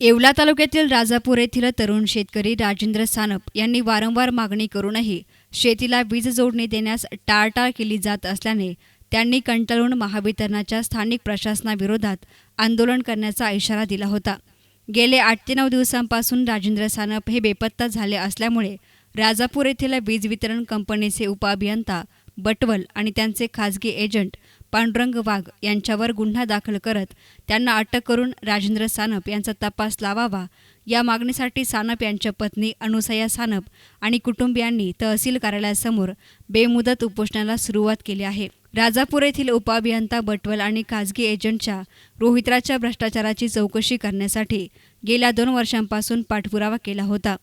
येवला तालुक्यातील राजापूर येथील तरुण शेतकरी राजेंद्र सानप यांनी वारंवार मागणी करूनही शेतीला वीज जोडणी देण्यास टाळटाळ केली जात असल्याने त्यांनी कंटाळून महावितरणाच्या स्थानिक प्रशासनाविरोधात आंदोलन करण्याचा इशारा दिला होता. गेले आठ ते नऊ दिवसांपासून राजेंद्र सानप हे बेपत्ता झाले असल्यामुळे राजापूर येथील वीज वितरण कंपनीचे उपअभियंता बटवल आणि त्यांचे खासगी एजंट पांडुरंग वाघ यांच्यावर गुन्हा दाखल करत त्यांना अटक करून राजेंद्र सानप यांचा तपास लावावा. या मागणीसाठी सानप यांच्या पत्नी अनुसया सानप आणि कुटुंबियांनी तहसील कार्यालयासमोर बेमुदत उपोषणाला सुरुवात केली आहे. राजापूर येथील उपअभियंता बटवल आणि खासगी एजंटच्या रोहित्राच्या भ्रष्टाचाराची चौकशी करण्यासाठी गेल्या दोन वर्षांपासून पाठपुरावा केला होता.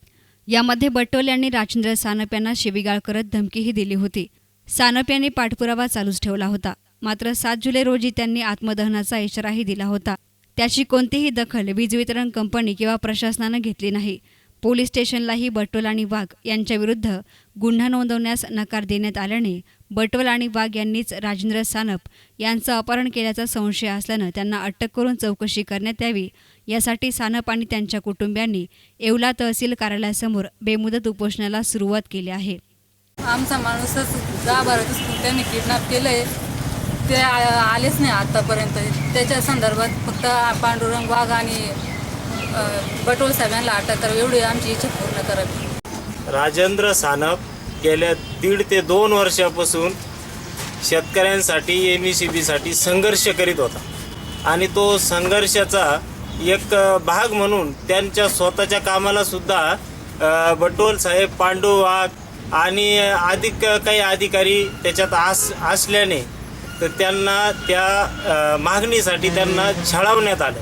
यामध्ये बटोल यांनी राजेंद्र सानप यांना शिवीगाळ करत धमकीही दिली होती. सानप यांनी पाठपुरावा चालूच ठेवला होता. मात्र सात जुलै रोजी त्यांनी आत्मदहनाचा इशाराही दिला होता. त्याची कोणतीही दखल वीज वितरण कंपनी किंवा प्रशासनानं घेतली नाही. पोलीस स्टेशनलाही बटोल आणि वाघ यांच्याविरुद्ध गुन्हा नोंदवण्यास नकार देण्यात आल्याने बटोल आणि वाघ यांनीच राजेंद्र सानप यांचं अपहरण केल्याचा संशय असल्यानं त्यांना अटक करून चौकशी करण्यात यावी यासाठी सानप आणि त्यांच्या कुटुंबियांनी येवला तहसील कार्यालयासमोर बेमुदत उपोषणाला सुरुवात केली आहे. आमचा माणूसच दहा बारा दिवस त्यांनी किडनॅप केलंय. ते आ- आलेच नाही आतापर्यंत. त्याच्या संदर्भात फक्त पांडुरंग वाघ आणि बटोल साहेबांना अटक करावी एवढी आमची इच्छा पूर्ण करावी. राजेंद्र सानप गेल्या दीड ते दोन वर्षापासून शेतकऱ्यांसाठी एम ई सी बीसाठी संघर्ष करीत होता. आणि तो संघर्षाचा एक भाग म्हणून त्यांच्या स्वतःच्या कामाला सुद्धा बटोल साहेब पांडू वाघ आणि अधिक काही अधिकारी त्याच्यात आस असल्याने तर त्यांना त्या मागणीसाठी त्यांना छळावण्यात आलं.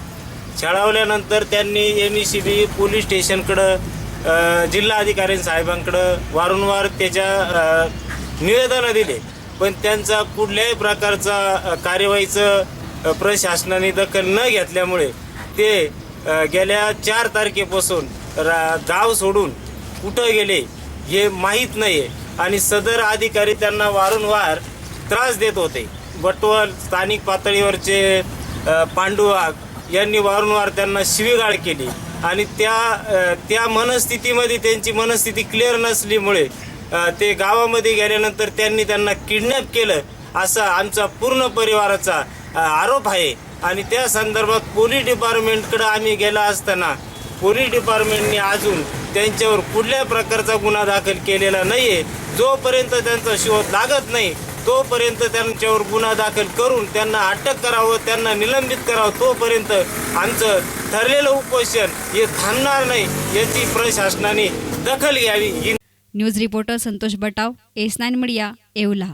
छळावल्यानंतर त्यांनी M E C B police स्टेशनकडं जिल्हाधिकारी जिल्हा अधिकारी साहेबांकडं वारंवार त्याच्या निवेदनं दिले. पण त्यांचा कुठल्याही प्रकारचा कार्यवाहीचं प्रशासनाने दखल न घेतल्यामुळे ते गेल्या चार तारखेपासून रा गाव सोडून कुठं गेले हे माहीत नाही आहे आणि सदर अधिकारी त्यांना वारंवार त्रास देत होते. बटवल स्थानिक पातळीवरचे पांडुवाग यांनी वारंवार त्यांना शिवीगाळ केली. आणि त्या त्या मनस्थितीमध्ये त्यांची मनस्थिती क्लिअर नसल्यामुळे ते गावामध्ये गेल्यानंतर त्यांनी त्यांना किडनॅप केलं असा आमचा पूर्ण परिवाराचा आरोप आहे. आणि त्या संदर्भात पोलीस डिपार्टमेंटकडं आम्ही गेला असताना पोलीस डिपार्टमेंटने अजून त्यांच्यावर कुठल्या प्रकारचा गुन्हा दाखल केलेला नाही आहे जोपर्यंत त्यांचा शोध लागत नाही तोपर्यंत त्यांच्यावर गुन्हा दाखल करून त्यांना अटक करावं त्यांना निलंबित करावं तोपर्यंत आमचं ठरलेलं उपोषण हे थांबणार नाही याची प्रशासनाने दखल घ्यावी. News reporter Santosh Batav S nine media Yeola.